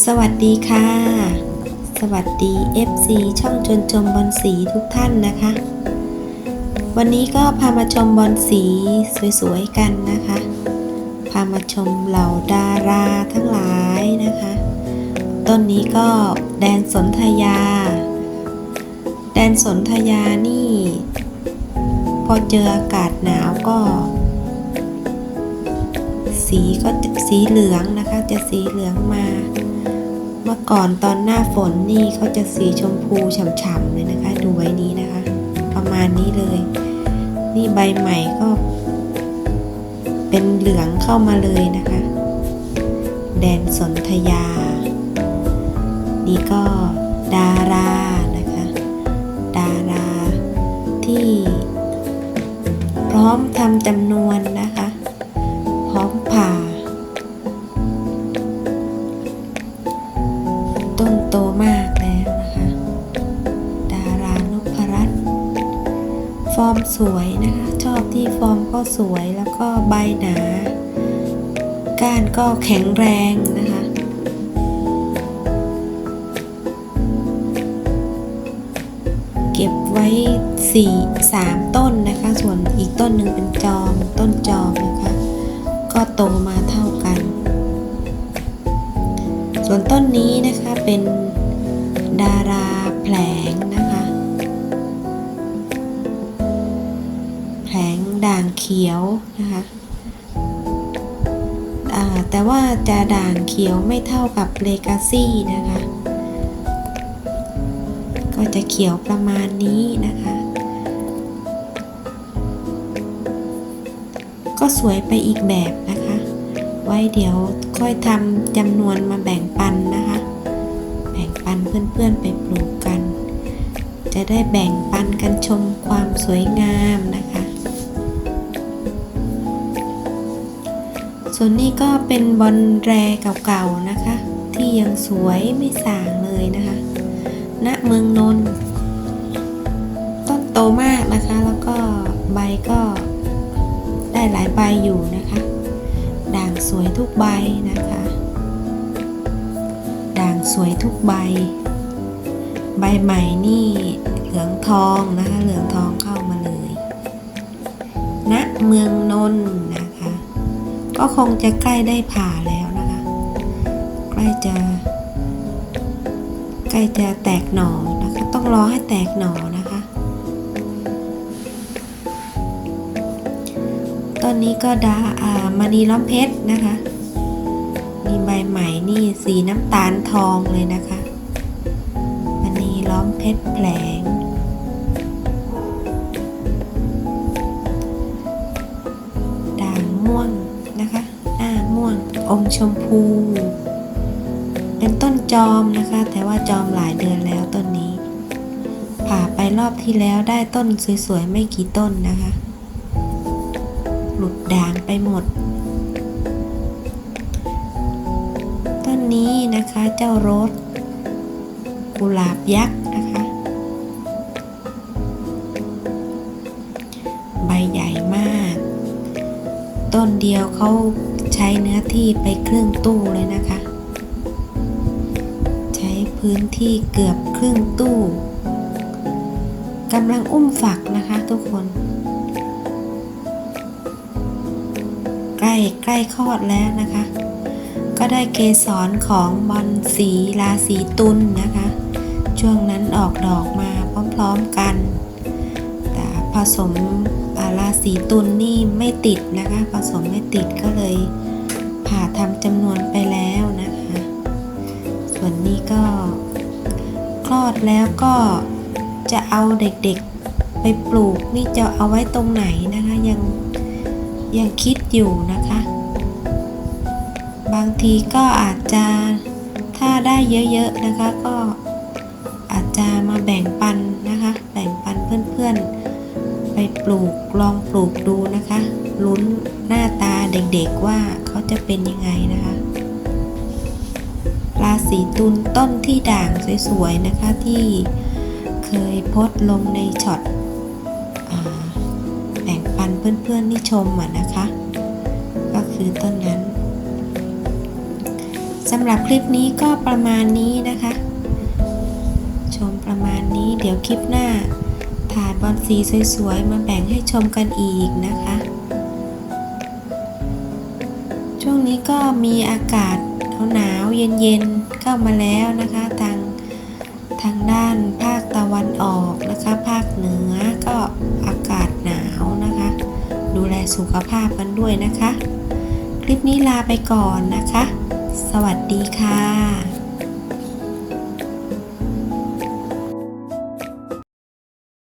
สวัสดีค่ะ สวัสดี FC ช่องชนชมบอลสีทุกท่านนะคะ วันนี้ก็พามาชมบอลสีสวยๆกันนะคะ พามาชมเหล่าดาราทั้งหลายนะคะ ต้นนี้ก็แดนสนธยา แดนสนธยานี่ พอเจออากาศหนาวก็สีก็สีเหลืองนะคะจะสีเหลืองมา มื่อก่อนตอนหน้าฝนนี่เขาจะสีชมพูฉ่ำๆเลยนะคะ ดูไว้นี้นะคะ ประมาณนี้เลย นี่ใบใหม่ก็ เป็นเหลืองเข้ามาเลยนะคะ แดนสนธยา นี่ก็ดารานะคะ ดาราที่ พร้อมทำจำนวนนะ อร์มสวยนะคะ ชอบที่ฟอร์มก็สวยแล้วก็ใบหนา ก้านก็แข็งแรงนะคะ เก็บไว้สี่สามต้นนะคะ ส่วนอีกต้นหนึ่งเป็นจอม ต้นจอมนะคะ ก็โตมาเท่ากัน ส่วนต้นนี้นะคะเป็นดาราแผล เขียวนะคะแต่ว่าจะด่างเขียวไม่เท่ากับเลกาซี่นะคะ ก็จะเขียวประมาณนี้นะคะ ก็สวยไปอีกแบบนะคะ ไว้เดี๋ยวค่อยทำจำนวนมาแบ่งปันนะคะ แบ่งปันเพื่อนๆไปปลูกกัน จะได้แบ่งปันกันชมความสวยงามนะคะ ส่วนนี้ก็เป็นบอลแรเก่าๆนะคะ ที่ยังสวยไม่สางเลยนะคะณเมืองนนท์ต้นโตมากนะคะ แล้วก็ใบก็ได้หลายใบอยู่นะคะ ด่างสวยทุกใบนะคะ ด่างสวยทุกใบ ใบใหม่นี่เหลืองทองนะคะ เหลืองทองเข้ามาเลยณเมืองนนท์นะคะ ก็คงจะใกล้ได้ผ่าแล้วนะคะ ใกล้จะ ใกล้จะแตกหน่อนะคะ ต้องรอให้แตกหน่อนะคะ ต้นนี้ก็ดาอ่ามณีล้อมเพชรนะคะมีใบใหม่นี่สีน้ำตาลทองเลยนะคะมณีล้อมเพชรแผลง อมชมพู เป็นต้นจอมนะคะ แต่ว่าจอมหลายเดือนแล้วต้นนี้ ผ่าไปรอบที่แล้วได้ต้นสวยๆไม่กี่ต้นนะคะ หลุดด่างไปหมด ต้นนี้นะคะเจ้าโรสกุหลาบยักษ์นะคะ ใบใหญ่มาก ต้นเดียวเขา ใช้เนื้อที่ไปครึ่งตู้เลยนะคะ ใช้พื้นที่เกือบครึ่งตู้กำลังอุ้มฝักนะคะทุกคน ใกล้ใกล้คลอดแล้วนะคะ ก็ได้เกสรของบอลสีราศีตุลนะคะ ช่วงนั้นออกดอกมาพร้อมๆกัน แต่ผสมราศีตุลนี่ไม่ติดนะคะ ผสมไม่ติดก็เลย ผ่าทำจำนวนไปแล้วนะคะ ส่วนนี้ก็คลอดแล้วก็จะเอาเด็กๆไปปลูกนี่จะเอาไว้ตรงไหนนะคะยังยังคิดอยู่นะคะ บางทีก็อาจจะถ้าได้เยอะๆนะคะก็อาจจะมาแบ่งปันนะคะ แบ่งปันเพื่อนๆ ไปปลูกลองปลูกดูนะคะ ลุ้นหน้าตาเด็กๆว่า เป็นยังไงนะคะราศีตุลต้นที่ด่างสวยๆนะคะที่เคยโพสลงในช็อตแบ่งปันเพื่อนๆที่ชมอะนะคะ ก็คือต้นนั้นสำหรับคลิปนี้ก็ประมาณนี้นะคะ ชมประมาณนี้เดี๋ยวคลิปหน้าถ่ายบอลสีสวยๆ มาแบ่งให้ชมกันอีกนะคะ ช่วงนี้ก็มีอากาศหนาวๆเย็นๆเข้ามาแล้วนะคะทางทางด้านภาคตะวันออกนะคะ ภาคเหนือก็อากาศหนาวนะคะ ดูแลสุขภาพกันด้วยนะคะ คลิปนี้ลาไปก่อนนะคะ สวัสดีค่ะ